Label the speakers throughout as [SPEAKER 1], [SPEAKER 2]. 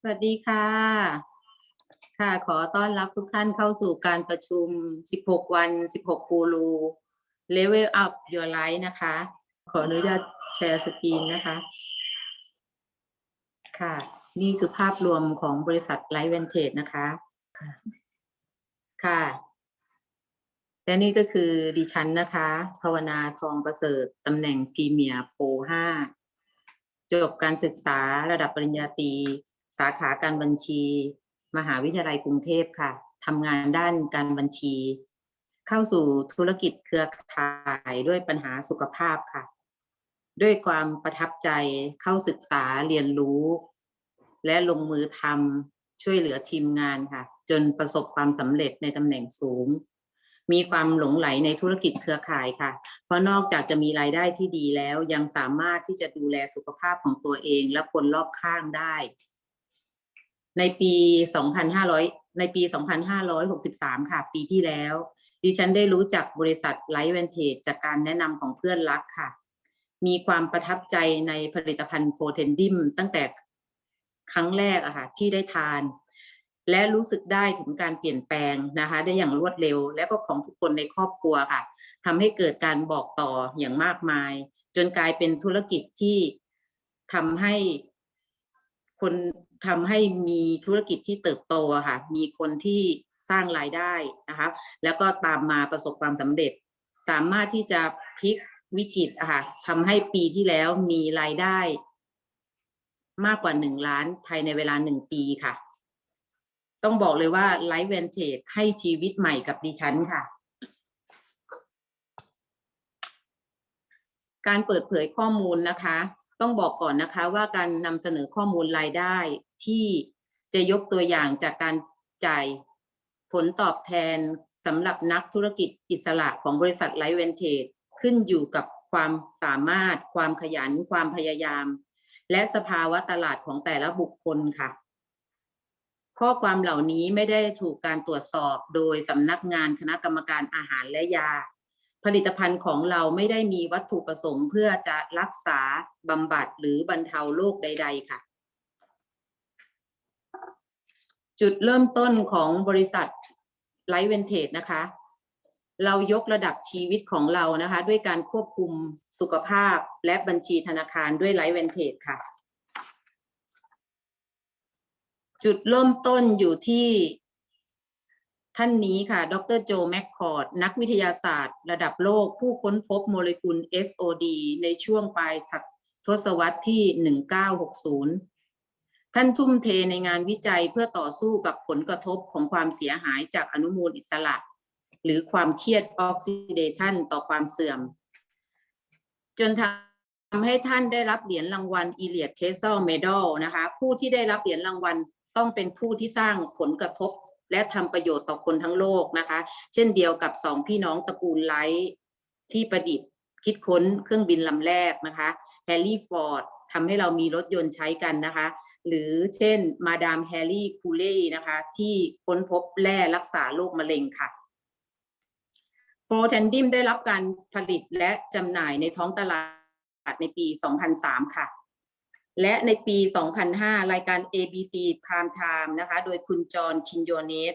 [SPEAKER 1] สวัสดีค่ะ ค่ะ ขอต้อนรับทุกท่านเข้าสู่การประชุม 16 วัน 16 กูรู Level Up Your Life นะคะ ขออนุญาตแชร์สกรีนนะคะ ค่ะ นี่คือภาพรวมของบริษัท Life Vantage นะคะ ค่ะ และนี่ก็คือดิฉันนะคะ ภาวนาทองประเสริฐตำแหน่งพรีเมียร์โปร5จบการศึกษาระดับปริญญาตรี สาขาการบัญชี มหาวิทยาลัยกรุงเทพค่ะทำงานด้านการบัญชี เข้าสู่ธุรกิจเครือข่ายด้วยปัญหาสุขภาพค่ะ ด้วยความประทับใจเข้าศึกษาเรียนรู้ และลงมือทำช่วยเหลือทีมงานค่ะ จนประสบความสำเร็จในตำแหน่งสูง มีความหลงไหลในธุรกิจเครือข่ายค่ะ เพราะนอกจากจะมีรายได้ที่ดีแล้วยังสามารถที่จะดูแลสุขภาพของตัวเองและคนรอบข้างได้ ในปี2500ในปี 2563 ค่ะ ปีที่แล้ว ดิฉันได้รู้จักบริษัทไลท์แวนเทจจากการแนะนำของเพื่อนรักค่ะ มีความประทับใจในผลิตภัณฑ์โพเทนดิมตั้งแต่ครั้งแรกอะค่ะที่ได้ทาน และรู้สึกได้ถึงการเปลี่ยนแปลงนะคะ ได้อย่างรวดเร็ว และก็ของทุกคนในครอบครัวค่ะทำให้เกิดการบอกต่ออย่างมากมาย จนกลายเป็นธุรกิจที่ทำให้คนทำให้มีธุรกิจที่เติบโตค่ะ มีคนที่สร้างรายได้นะคะ แล้วก็ตามมาประสบความสำเร็จ สามารถที่จะพลิกวิกฤตอะค่ะทำให้ปีที่แล้วมีรายได้ มากกว่าหนึ่งล้านภายในเวลาหนึ่งปีค่ะ ต้องบอกเลยว่าไลฟ์เวนเทจให้ชีวิตใหม่กับดิฉันค่ะ การเปิดเผยข้อมูลนะคะ ต้องบอกก่อนนะคะว่าการนำเสนอข้อมูลรายได้ ที่จะยกตัวอย่างจากการจ่ายผลตอบแทนสำหรับนักธุรกิจอิสระของบริษัทไลฟ์เวนเทจขึ้นอยู่กับความสามารถ ความขยัน ความพยายาม และสภาวะตลาดของแต่ละบุคคลค่ะ ข้อความเหล่านี้ไม่ได้ถูกการตรวจสอบโดยสำนักงานคณะกรรมการอาหารและยา ผลิตภัณฑ์ของเราไม่ได้มีวัตถุประสงค์ เพื่อจะรักษาบำบัดหรือบรรเทาโรคใด ๆ ค่ะ จุดเริ่มต้นของบริษัทไลฟ์เวนเทจนะคะ เรายกระดับชีวิตของเรานะคะ ด้วยการควบคุมสุขภาพและบัญชีธนาคารด้วยไลฟ์เวนเทจค่ะ จุดเริ่มต้นอยู่ที่ท่านนี้ค่ะ ดรโจแมคคอร์ด นักวิทยาศาสตร์ ระดับโลก ผู้ค้นพบโมเลกุล SOD ในช่วงปลายทศวรรษที่ 1960 ท่านทุ่มเทในงานวิจัยเพื่อต่อสู้กับผลกระทบของความเสียหายจากอนุมูลอิสระ หรือความเครียดออกซิเดชันต่อความเสื่อม จนทำให้ท่านได้รับเหรียญรางวัลอีเลียดเคสเซลเมดัลนะคะ ผู้ที่ได้รับเหรียญรางวัลต้องเป็นผู้ที่สร้างผลกระทบ และทำประโยชน์ต่อคนทั้งโลกนะคะ เช่นเดียวกับสองพี่น้องตระกูลไลท์ที่ประดิษฐ์คิดค้นเครื่องบินลำแรกนะคะแฮร์รี่ฟอร์ดทำให้เรามีรถยนต์ใช้กันนะคะ หรือเช่นมาดามแฮร์รี่คูเล่นะคะที่ค้นพบแร่รักษาโรคมะเร็งค่ะโปรแทนดิมได้รับการผลิตและจำหน่ายในท้องตลาดในปี 2003 ค่ะ และในปี 2005 รายการ ABC Prime Time นะคะ โดยคุณจอห์นคินโยเนส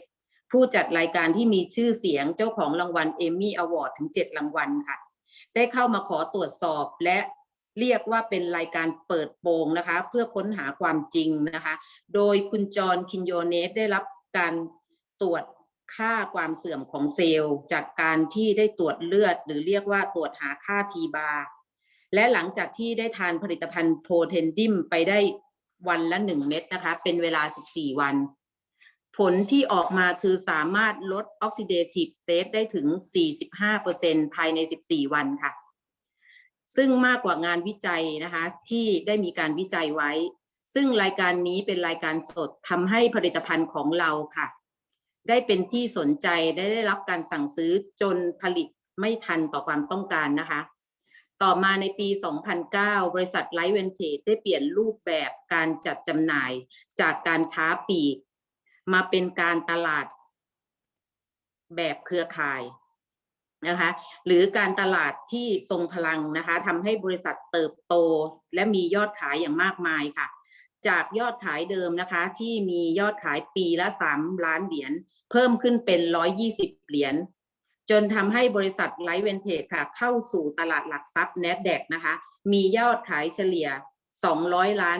[SPEAKER 1] ผู้จัดรายการที่มีชื่อเสียงเจ้าของรางวัลเอมี่อวอร์ดถึง 7 รางวัลค่ะ ได้เข้ามาขอตรวจสอบและ เรียกว่าเป็นรายการเปิดโปงนะคะ เพื่อค้นหาความจริงนะคะ โดยคุณจอห์นคินโยเนสได้รับการตรวจค่าความเสื่อมของเซลล์ จากการที่ได้ตรวจเลือด หรือเรียกว่าตรวจหาค่าทีบาและหลังจากที่ได้ทานผลิตภัณฑ์โพเทนดิมไปได้วันละหนึ่งเม็ดนะคะ เป็นเวลา 14 วัน ผลที่ออกมาคือสามารถลดออกซิเดทีฟสเตทได้ถึง 45%ภายใน 14 วันค่ะ ซึ่งมากกว่างานวิจัยนะคะที่ได้มีการวิจัยไว้ ซึ่งรายการนี้เป็นรายการสดทำให้ผลิตภัณฑ์ของเราค่ะ ได้เป็นที่สนใจได้ได้รับการสั่งซื้อจนผลิตไม่ทันต่อความต้องการนะคะ ต่อมาในปี 2009 บริษัทไลท์เวนเทจได้เปลี่ยนรูปแบบการจัดจำหน่ายจากการค้าปลีก มาเป็นการตลาดแบบเครือข่าย นะคะหรือการตลาดที่ทรงพลังนะคะทำให้บริษัทเติบโต และมียอดขายอย่างมากมายค่ะ จากยอดขายเดิมนะคะที่มียอดขายปีละ 3 ล้านเหรียญเพิ่มขึ้นเป็น 120 เหรียญจนทำให้บริษัทไลท์เวนเทจค่ะเข้าสู่ตลาดหลักทรัพย์ n a s d a q นะคะมียอดขายเฉลี่ย 200 ล้าน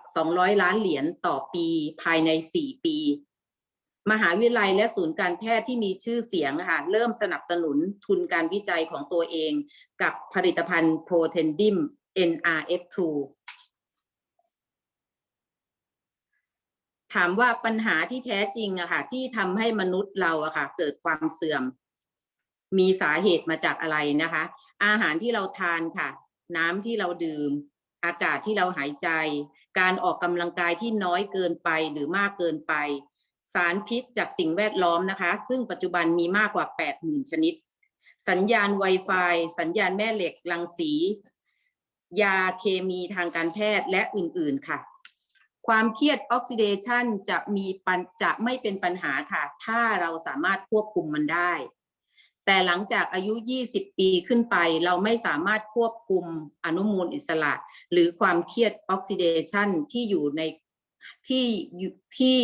[SPEAKER 1] 200 ล้านเหรียญต่อปีภายใน 4 ปี มหาวิทยาลัยและศูนย์การแพทย์ที่มีชื่อเสียงค่ะเริ่มสนับสนุนทุนการวิจัยของตัวเอง กับผลิตภัณฑ์โปรเทนดิม NRF2 ถามว่าปัญหาที่แท้จริงอะค่ะที่ทำให้มนุษย์เราอะค่ะเกิดความเสื่อม มีสาเหตุมาจากอะไรนะคะ อาหารที่เราทานค่ะ น้ำที่เราดื่ม อากาศที่เราหายใจ การออกกำลังกายที่น้อยเกินไปหรือมากเกินไป สารพิษจากสิ่งแวดล้อมนะคะ ซึ่งปัจจุบันมีมากกว่า 80,000 ชนิด สัญญาณ Wi-Fi สัญญาณแม่เหล็กรังสี ยาเคมีทางการแพทย์และอื่นๆค่ะ ความเครียดออกซิเดชันจะมีปัญจะไม่เป็นปัญหาค่ะ ถ้าเราสามารถควบคุมมันได้ แต่หลังจากอายุ 20 ปีขึ้นไป เราไม่สามารถควบคุมอนุมูลอิสระ หรือความเครียดออกซิเดชันที่อยู่ในที่ที่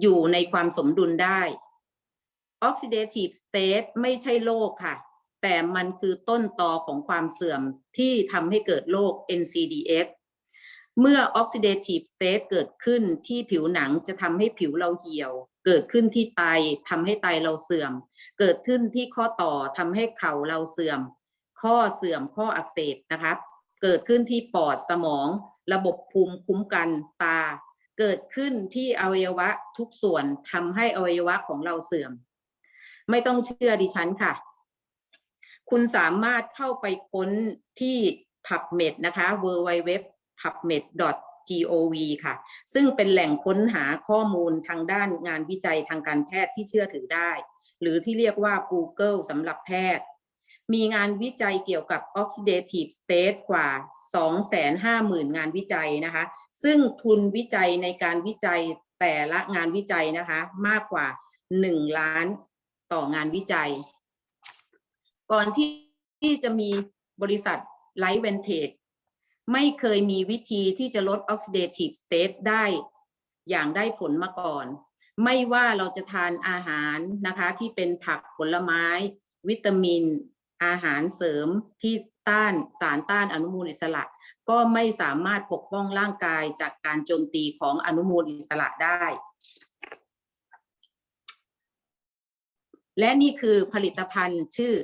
[SPEAKER 1] อยู่ในความสมดุลได้ Oxidative state ไม่ใช่โรคค่ะ แต่มันคือต้นตอของความเสื่อมที่ทำให้เกิดโรค NCDF เมื่อ oxidative state เกิดขึ้นที่ผิวหนังจะทำให้ผิวเราเหี่ยว เกิดขึ้นที่ไตทำให้ไตเราเสื่อม เกิดขึ้นที่ข้อต่อทำให้เข่าเราเสื่อม ข้อเสื่อมข้ออักเสบนะคะ เกิดขึ้นที่ปอดสมอง ระบบภูมิคุ้มกันตา เกิดขึ้นที่อวัยวะทุกส่วนทำให้อวัยวะของเราเสื่อม ไม่ต้องเชื่อดิฉันค่ะ คุณสามารถเข้าไปค้นที่ PubMed นะคะ www pubmed.gov ค่ะ ซึ่งเป็นแหล่งค้นหาข้อมูลทางด้านงานวิจัยทางการแพทย์ที่เชื่อถือได้ หรือที่เรียกว่า Google สำหรับแพทย์ มีงานวิจัยเกี่ยวกับ oxidative state กว่า 250,000 งานวิจัยนะคะ ซึ่งทุนวิจัยในการวิจัยแต่ละงานวิจัยนะคะ มากกว่า 1 ล้านต่องานวิจัย ก่อนที่ที่จะมีบริษัท Light Vantage ไม่เคยมีวิธีที่จะลด oxidative state ได้อย่างได้ผลมาก่อน ไม่ว่าเราจะทานอาหารนะคะที่เป็นผักผลไม้ วิตามิน อาหารเสริมที่ต้านสารต้านอนุมูลอิสระ ก็ไม่สามารถปกป้องร่างกายจากการโจมตีของอนุมูลอิสระได้ และนี่คือผลิตภัณฑ์ชื่อ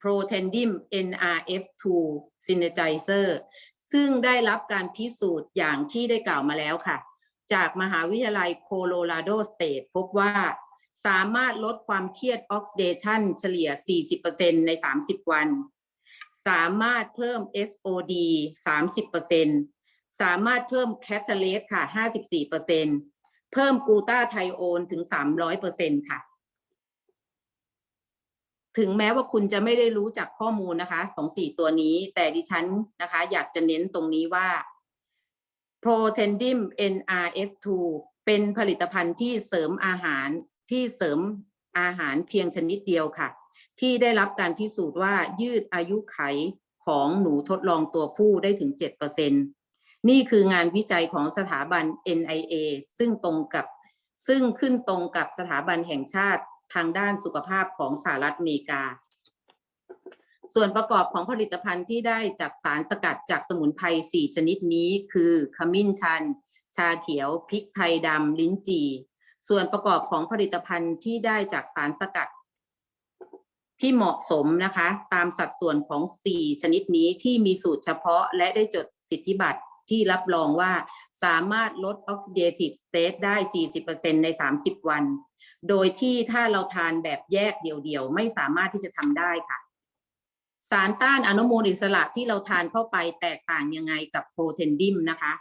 [SPEAKER 1] Protendim NRF2 Synergizer ซึ่งได้รับการพิสูจน์อย่างที่ได้กล่าวมาแล้วค่ะ จากมหาวิทยาลัยโคโลราโดสเตทพบว่า สามารถลดความเครียดออกซิเดชันเฉลี่ย 40%ใน 30 วัน สามารถเพิ่ม SOD 30%สามารถเพิ่มแคทเลสค่ะ 54%เพิ่มกูตาไทโอนถึง 300%ค่ะ ถึงแม้ว่าคุณจะไม่ได้รู้จักข้อมูลนะคะ ของสี่ตัวนี้ แต่ดิฉันนะคะ อยากจะเน้นตรงนี้ว่า Protendim NRF2 เป็นผลิตภัณฑ์ที่เสริมอาหาร ที่เสริมอาหารเพียงชนิดเดียวค่ะ ที่ได้รับการพิสูจน์ว่ายืดอายุไขของหนูทดลองตัวผู้ได้ถึง 7%นี่คืองานวิจัยของสถาบัน NIA ซึ่งตรงกับซึ่งขึ้นตรงกับสถาบันแห่งชาติทางด้านสุขภาพของสหรัฐอเมริกา ส่วนประกอบของผลิตภัณฑ์ที่ได้จากสารสกัดจากสมุนไพร 4 ชนิดนี้คือขมิ้นชัน ชาเขียว พริกไทยดำ ลิ้นจี่ ส่วนประกอบของผลิตภัณฑ์ที่ได้จากสารสกัด ที่เหมาะสมนะคะ ตามสัดส่วนของ 4 ชนิดนี้ที่มีสูตรเฉพาะและได้จดสิทธิบัตรที่รับรองว่าสามารถลด oxidative state ได้ 40%ใน 30 วัน โดยที่ถ้าเราทานแบบแยกเดี่ยวๆ ไม่สามารถที่จะทำได้ค่ะ สารต้านอนุมูลอิสระที่เราทานเข้าไปแตกต่างยังไงกับโปรเทนดิมนะคะ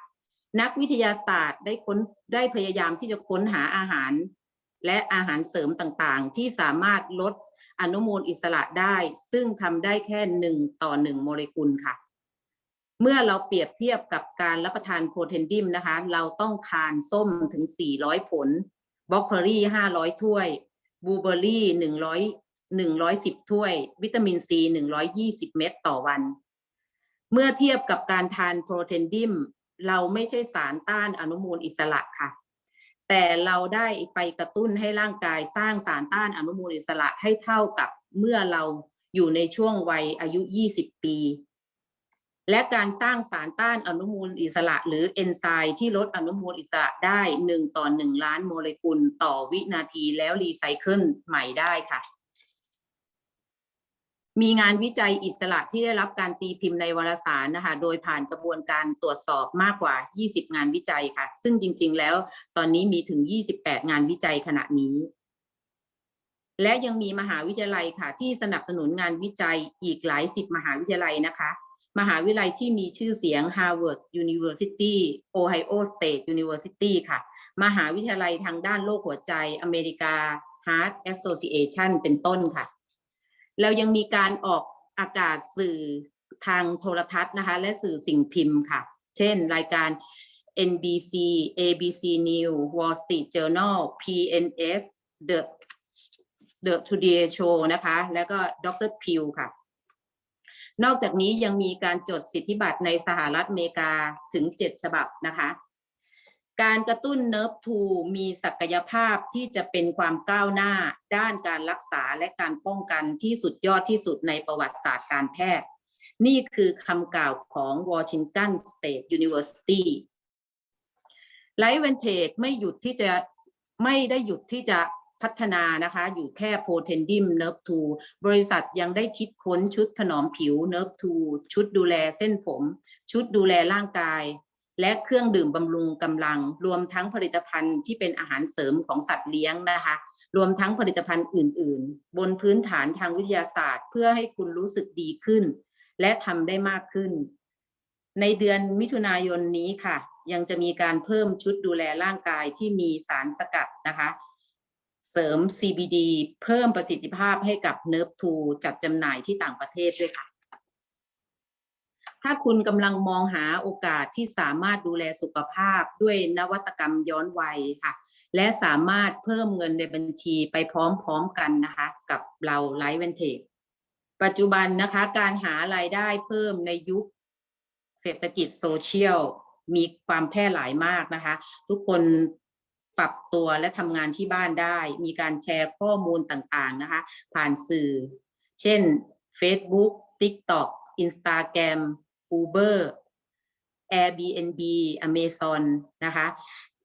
[SPEAKER 1] นักวิทยาศาสตร์ได้ค้นได้พยายามที่จะค้นหาอาหาร และอาหารเสริมต่างๆ ที่สามารถลดอนุมูลอิสระได้ ซึ่งทำได้แค่หนึ่งต่อหนึ่งโมเลกุลค่ะ เมื่อเราเปรียบเทียบกับการรับประทานโปรเทนดิมนะคะ เราต้องทานส้มถึง 400 ผลบล็อกเกอรี่ 500 ถ้วยบลูเบอร์รี่ 100 110 ถ้วย วิตามินซี 120 เม็ดต่อวัน เมื่อเทียบกับการทานโปรเทนดิม เราไม่ใช่สารต้านอนุมูลอิสระค่ะ แต่เราได้ไปกระตุ้นให้ร่างกายสร้างสารต้านอนุมูลอิสระให้เท่ากับเมื่อเราอยู่ในช่วงวัยอายุ 20 ปี และการสร้างสารต้านอนุมูลอิสระ หรือเอนไซม์ที่ลดอนุมูลอิสระได้ 1 ต่อ 1 ล้านโมเลกุลต่อวินาทีแล้วรีไซเคิลใหม่ได้ค่ะ มีงานวิจัยอิสระที่ได้รับการตีพิมพ์ในวารสารนะคะ โดยผ่านกระบวนการตรวจสอบมากกว่า 20 งานวิจัยค่ะ ซึ่งจริง ๆ แล้วตอนนี้มีถึง 28 งานวิจัยขณะนี้ และยังมีมหาวิทยาลัยค่ะ ที่สนับสนุนงานวิจัยอีกหลายสิบมหาวิทยาลัยนะคะ มหาวิทยาลัยที่มีชื่อเสียง Harvard University Ohio State University ค่ะ มหาวิทยาลัยทางด้านโรคหัวใจอเมริกา Heart Association เป็นต้นค่ะ เรายังมีการออกอากาศสื่อทางโทรทัศน์นะคะ และสื่อสิ่งพิมพ์ค่ะ เช่นรายการ NBC ABC News Wall Street Journal PNS The The Today Show นะคะ แล้วก็ Dr. Pew ค่ะ นอกจากนี้ยังมีการจดสิทธิบัตรในสหรัฐอเมริกาถึง 7 ฉบับนะคะ การกระตุ้นเนิร์ฟทูมีศักยภาพที่จะเป็นความก้าวหน้าด้านการรักษาและการป้องกันที่สุดยอดที่สุดในประวัติศาสตร์การแพทย์ นี่คือคำกล่าวของ Washington State University ไลท์เวนเทจไม่หยุดที่จะไม่ได้หยุดที่จะพัฒนานะคะ อยู่แค่โพเทนดิมเนิร์ฟทูบริษัทยังได้คิดค้นชุดถนอมผิวเนิร์ฟทูชุดดูแลเส้นผม ชุดดูแลร่างกาย และเครื่องดื่มบำรุงกำลัง รวมทั้งผลิตภัณฑ์ที่เป็นอาหารเสริมของสัตว์เลี้ยงนะคะ รวมทั้งผลิตภัณฑ์อื่น ๆ บนพื้นฐานทางวิทยาศาสตร์ เพื่อให้คุณรู้สึกดีขึ้น และทำได้มากขึ้น ในเดือนมิถุนายนนี้ค่ะ ยังจะมีการเพิ่มชุดดูแลร่างกายที่มีสารสกัดนะคะ เสริม CBD เพิ่มประสิทธิภาพให้กับเนิร์ฟทูจัดจำหน่ายที่ต่างประเทศด้วยค่ะ ถ้าคุณกำลังมองหาโอกาสที่สามารถดูแลสุขภาพด้วยนวัตกรรมย้อนวัยค่ะ และสามารถเพิ่มเงินในบัญชีไปพร้อมๆกันนะคะ กับเราไลฟ์เวนเทจปัจจุบันนะคะการหารายได้เพิ่มในยุคเศรษฐกิจโซเชียลมีความแพร่หลายมากนะคะ ทุกคนปรับตัวและทำงานที่บ้านได้ มีการแชร์ข้อมูลต่างๆนะคะ ผ่านสื่อ เช่น Facebook TikTok Instagram Uber Airbnb Amazon นะคะ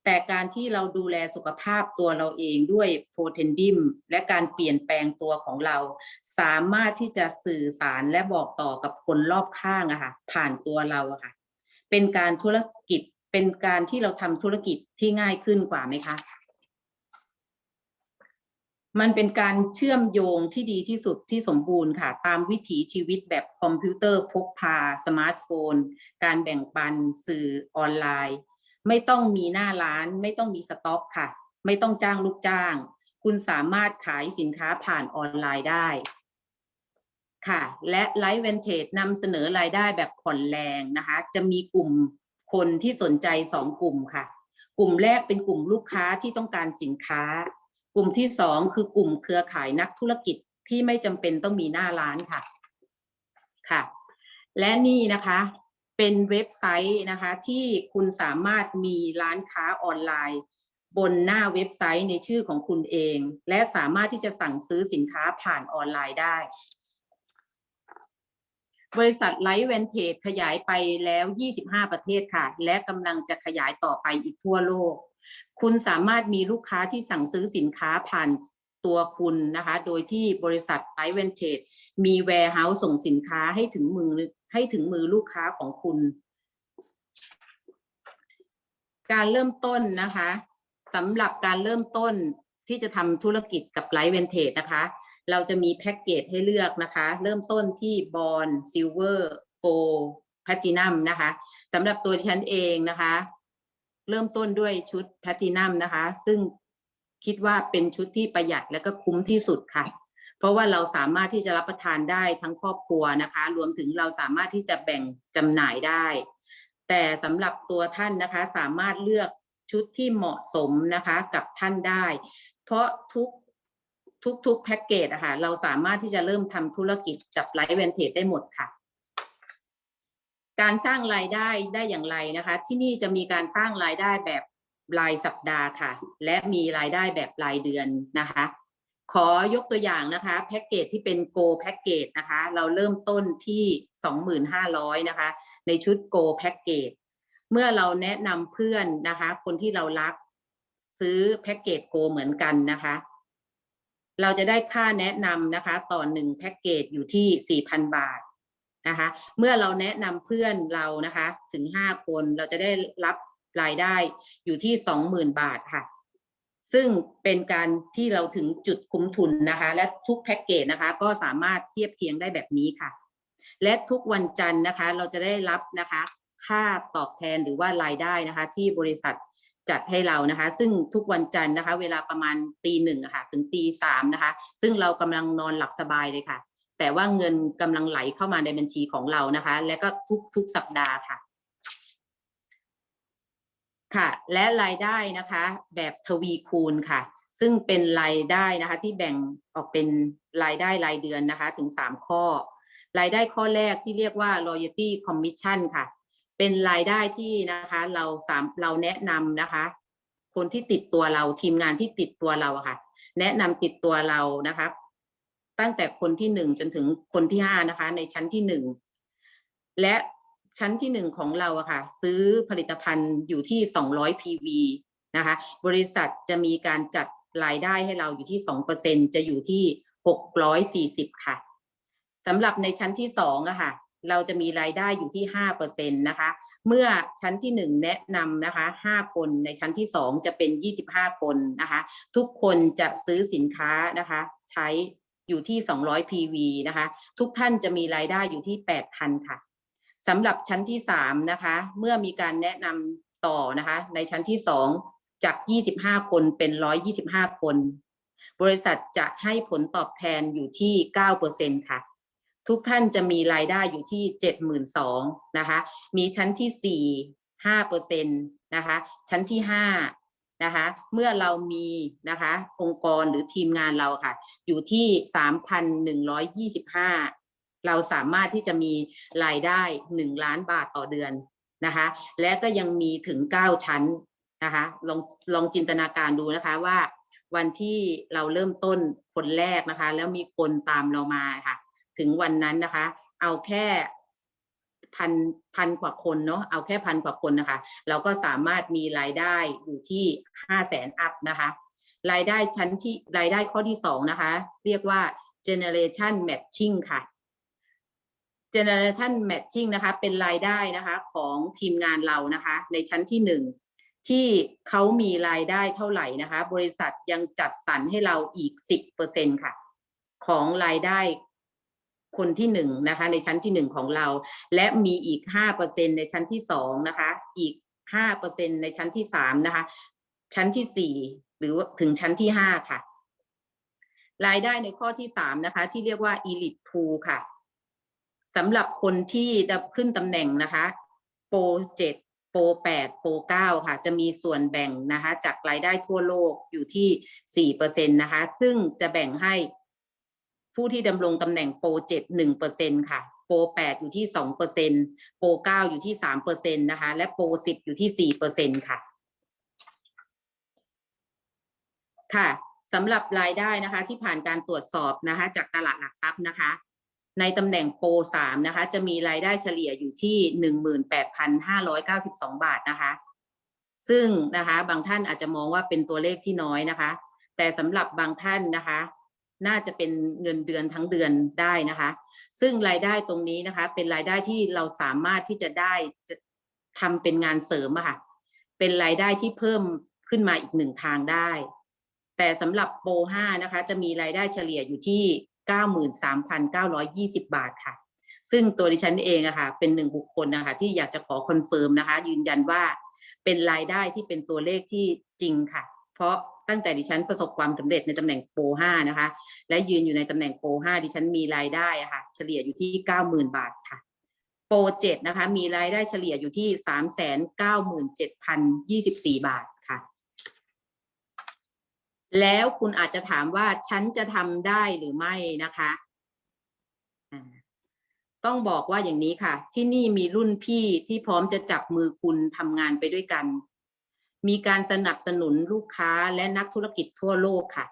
[SPEAKER 1] แต่การที่เราดูแลสุขภาพตัวเราเองด้วยโพเทนดิมและการเปลี่ยนแปลงตัวของเรา สามารถที่จะสื่อสารและบอกต่อกับคนรอบข้างอะค่ะ ผ่านตัวเราอะค่ะ เป็นการธุรกิจเป็นการที่เราทำธุรกิจที่ง่ายขึ้นกว่าไหมคะ มันเป็นการเชื่อมโยงที่ดีที่สุดที่สมบูรณ์ค่ะ ตามวิถีชีวิตแบบคอมพิวเตอร์พกพา สมาร์ทโฟน การแบ่งปันสื่อออนไลน์ ไม่ต้องมีหน้าร้าน ไม่ต้องมีสต็อกค่ะ ไม่ต้องจ้างลูกจ้าง คุณสามารถขายสินค้าผ่านออนไลน์ได้ค่ะ และไลฟ์เวนเทจนำเสนอรายได้แบบผ่อนแรงนะคะ จะมีกลุ่มคนที่สนใจสองกลุ่มค่ะ กลุ่มแรกเป็นกลุ่มลูกค้าที่ต้องการสินค้า กลุ่มที่สองคือกลุ่มเครือข่ายนักธุรกิจที่ไม่จำเป็นต้องมีหน้าร้านค่ะค่ะ และนี่นะคะเป็นเว็บไซต์นะคะที่คุณสามารถมีร้านค้าออนไลน์ บนหน้าเว็บไซต์ในชื่อของคุณเอง และสามารถที่จะสั่งซื้อสินค้าผ่านออนไลน์ได้ บริษัทไลท์เวนเทจขยายไปแล้ว 25 ประเทศค่ะ และกำลังจะขยายต่อไปอีกทั่วโลก คุณสามารถมีลูกค้าที่สั่งซื้อสินค้าผ่านตัวคุณนะคะ โดยที่บริษัทไลเวนเทจมีแวร์เฮาส์ส่งสินค้าให้ถึงมือให้ถึงมือลูกค้าของคุณ การเริ่มต้นนะคะสำหรับการเริ่มต้นที่จะทำธุรกิจกับไลท์เวนเทจนะคะ เราจะมีแพ็กเกจให้เลือกนะคะ เริ่มต้นที่บอลซิลเวอร์โกลแพตินัมนะคะสำหรับตัวดิฉันเองนะคะ เริ่มต้นด้วยชุดแพลตินัมนะคะ ซึ่งคิดว่าเป็นชุดที่ประหยัดและก็คุ้มที่สุดค่ะ เพราะว่าเราสามารถที่จะรับประทานได้ทั้งครอบครัวนะคะ รวมถึงเราสามารถที่จะแบ่งจำหน่ายได้ แต่สำหรับตัวท่านนะคะสามารถเลือกชุดที่เหมาะสมนะคะกับท่านได้ เพราะทุกทุกๆแพ็กเกจอะค่ะเราสามารถที่จะเริ่มทำธุรกิจกับไลฟ์เวนเทจได้หมดค่ะ การสร้างรายได้ได้อย่างไรนะคะ ที่นี่จะมีการสร้างรายได้แบบรายสัปดาห์ค่ะ และมีรายได้แบบรายเดือนนะคะ ขอยกตัวอย่างนะคะแพ็กเกจที่เป็น Go แพ็กเกจนะคะ เราเริ่มต้นที่ 2,500นะคะ ในชุด Go แพ็กเกจเมื่อเราแนะนำเพื่อนนะคะ คนที่เรารักซื้อแพ็กเกจ Go เหมือนกันนะคะ เราจะได้ค่าแนะนำนะคะ ต่อหนึ่งแพ็กเกจอยู่ที่ 4,000 บาท นะคะ เมื่อเราแนะนำเพื่อนเรานะคะ ถึง 5 คนเราจะได้รับรายได้อยู่ที่ 20,000 บาทค่ะ ซึ่งเป็นการที่เราถึงจุดคุ้มทุนนะคะ และทุกแพ็กเกจนะคะ ก็สามารถเทียบเคียงได้แบบนี้ค่ะ และทุกวันจันทร์นะคะ เราจะได้รับนะคะ ค่าตอบแทนหรือว่ารายได้นะคะ ที่บริษัทจัดให้เรานะคะ ซึ่งทุกวันจันทร์นะคะ เวลาประมาณตีหนึ่งะค่ะ ถึงตีสามนะคะ ซึ่งเรากำลังนอนหลับสบายเลยค่ะ แต่ว่าเงินกำลังไหลเข้ามาในบัญชีของเรานะคะ และก็ทุกทุกสัปดาห์ค่ะ ค่ะ และรายได้นะคะ แบบทวีคูณค่ะ ซึ่งเป็นรายได้นะคะ ที่แบ่งออกเป็นรายได้รายเดือนนะคะ ถึงสามข้อ รายได้ข้อแรกที่เรียกว่า loyalty commission ค่ะ เป็นรายได้ที่นะคะเราสามเราแนะนำนะคะ คนที่ติดตัวเราทีมงานที่ติดตัวเราค่ะ แนะนำติดตัวเรานะคะ ตั้งแต่คนที่หนึ่งจนถึงคนที่ห้านะคะ ในชั้นที่หนึ่งและชั้นที่หนึ่งของเราอะค่ะ ซื้อผลิตภัณฑ์อยู่ที่สองร้อย PV นะคะ บริษัทจะมีการจัดรายได้ให้เราอยู่ที่สองเปอร์เซ็นจะอยู่ที่หกร้อยสี่สิบค่ะสำหรับในชั้นที่สองอะค่ะ เราจะมีรายได้อยู่ที่ห้าเปอร์เซ็นตนะคะ เมื่อชั้นที่หนึ่งแนะนำนะคะห้าคนในชั้นที่สองจะเป็นยี่สิบห้าคนนะคะ ทุกคนจะซื้อสินค้านะคะ ใช้ อยู่ที่สองร้อย PV นะคะ ทุกท่านจะมีรายได้อยู่ที่แปดพันค่ะสำหรับชั้นที่สามนะคะ เมื่อมีการแนะนำต่อนะคะ ในชั้นที่สองจากยี่สิบห้าคนเป็นร้อยยี่สิบห้าคน บริษัทจะให้ผลตอบแทนอยู่ที่เก้าเปอร์เซ็นค่ะ ทุกท่านจะมีรายได้อยู่ที่เจ็ดหมื่นะคะ มีชั้นที่สี่ห้าเปอร์เซ็นะคะ ชั้นที่ห้า นะคะเมื่อเรามีนะคะองค์กรหรือทีมงานเราค่ะ อยู่ที่สามพันหนึ่งร้อยยี่สิบห้าเราสามารถที่จะมีรายได้หนึ่งล้านบาทต่อเดือนนะคะ และก็ยังมีถึงเก้าชั้นนะคะลองลองจินตนาการดูนะคะว่าวันที่เราเริ่มต้นคนแรกนะคะ แล้วมีคนตามเรามาค่ะ ถึงวันนั้นนะคะ เอาแค่ พันพันกว่าคนเนาะเอาแค่พันกว่าคนนะคะ เราก็สามารถมีรายได้อยู่ที่ห้าแสนอัพนะคะ รายได้ชั้นที่รายได้ข้อที่สองนะคะ เรียกว่า generation matching ค่ะ generation matching นะคะ เป็นรายได้นะคะของทีมงานเรานะคะ ในชั้นที่หนึ่งที่เขามีรายได้เท่าไหร่นะคะ บริษัทยังจัดสรรให้เราอีกสิบเปอร์เซ็นค่ะ ของรายได้ คนที่หนึ่งนะคะ ในชั้นที่หนึ่งของเรา และมีอีกห้าเปอร์เซ็นในชั้นที่สองนะคะ อีกห้าเปอร์เซ็นในชั้นที่สามนะคะ ชั้นที่สี่หรือถึงชั้นที่ห้าค่ะ รายได้ในข้อที่สามนะคะ ที่เรียกว่า elite pool ค่ะสำหรับคนที่ดับขึ้นตำแหน่งนะคะ โปรเจ็ดโปรแปดโปรเก้าค่ะ จะมีส่วนแบ่งนะคะ จากรายได้ทั่วโลกอยู่ที่สี่เปอร์เซ็นตนะคะ ซึ่งจะแบ่งให้ ผู้ที่ดำรงตำแหน่งโปรเจ็ดหนึ่งเปอร์เซ็นค่ะ โปรแปดอยู่ที่สองเปอร์เซ็นโปรเก้าอยู่ที่สามเปอร์เซ็นนะคะ และโปรสิบอยู่ที่สี่เปอร์เซ็นค่ะ ค่ะสำหรับรายได้นะคะที่ผ่านการตรวจสอบนะคะ จากตลาดหลักทรัพย์นะคะ ในตำแหน่งโปรสามนะคะ จะมีรายได้เฉลี่ยอยู่ที่หนึ่งหมื่นแปดพันห้าร้อยเก้าสิบสองบาทนะคะ ซึ่งนะคะบางท่านอาจจะมองว่าเป็นตัวเลขที่น้อยนะคะ แต่สำหรับบางท่านนะคะ น่าจะเป็นเงินเดือนทั้งเดือนได้นะคะ ซึ่งรายได้ตรงนี้นะคะ เป็นรายได้ที่เราสามารถที่จะได้จะทำเป็นงานเสริมอะค่ะ เป็นรายได้ที่เพิ่มขึ้นมาอีกหนึ่งทางได้ แต่สำหรับโปร5นะคะ จะมีรายได้เฉลี่ยอยู่ที่ 93,920 บาทค่ะ ซึ่งตัวดิฉันเองอะค่ะ เป็นหนึ่งบุคคลนะคะ ที่อยากจะขอคอนเฟิร์มนะคะ ยืนยันว่าเป็นรายได้ที่เป็นตัวเลขที่จริงค่ะ เพราะ ตั้งแต่ดิฉันประสบความสำเร็จในตำแหน่งโปร5นะคะ และยืนอยู่ในตำแหน่งโปร5ดิฉันมีรายได้อะค่ะ เฉลี่ยอยู่ที่ 90,000 บาทค่ะ โปร7นะคะ มีรายได้เฉลี่ยอยู่ที่ 397,024 บาทค่ะ แล้วคุณอาจจะถามว่าฉันจะทำได้หรือไม่นะคะต้องบอกว่าอย่างนี้ค่ะ ที่นี่มีรุ่นพี่ที่พร้อมจะจับมือคุณทำงานไปด้วยกัน มีการสนับสนุนลูกค้าและนักธุรกิจทั่วโลกค่ะ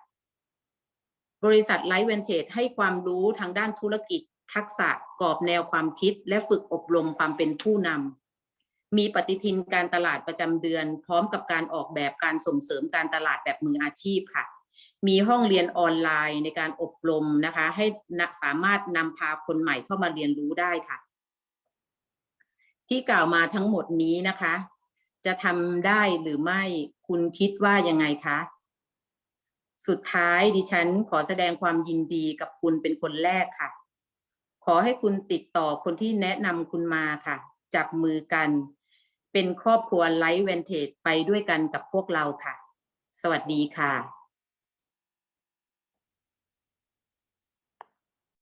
[SPEAKER 1] บริษัทไลฟ์เวนเทจให้ความรู้ทางด้านธุรกิจ ทักษะกรอบแนวความคิด และฝึกอบรมความเป็นผู้นำมีปฏิทินการตลาดประจำเดือน พร้อมกับการออกแบบการส่งเสริมการตลาดแบบมืออาชีพค่ะ มีห้องเรียนออนไลน์ในการอบรมนะคะ ให้สามารถนำพาคนใหม่เข้ามาเรียนรู้ได้ค่ะที่กล่าวมาทั้งหมดนี้นะคะ จะทำได้หรือไม่คุณคิดว่ายังไงคะ สุดท้ายดิฉันขอแสดงความยินดีกับคุณเป็นคนแรกค่ะ ขอให้คุณติดต่อคนที่แนะนำคุณมาค่ะ จับมือกัน เป็นครอบครัวไลฟ์เวนเทจไปด้วยกันกับพวกเราค่ะ สวัสดีค่ะ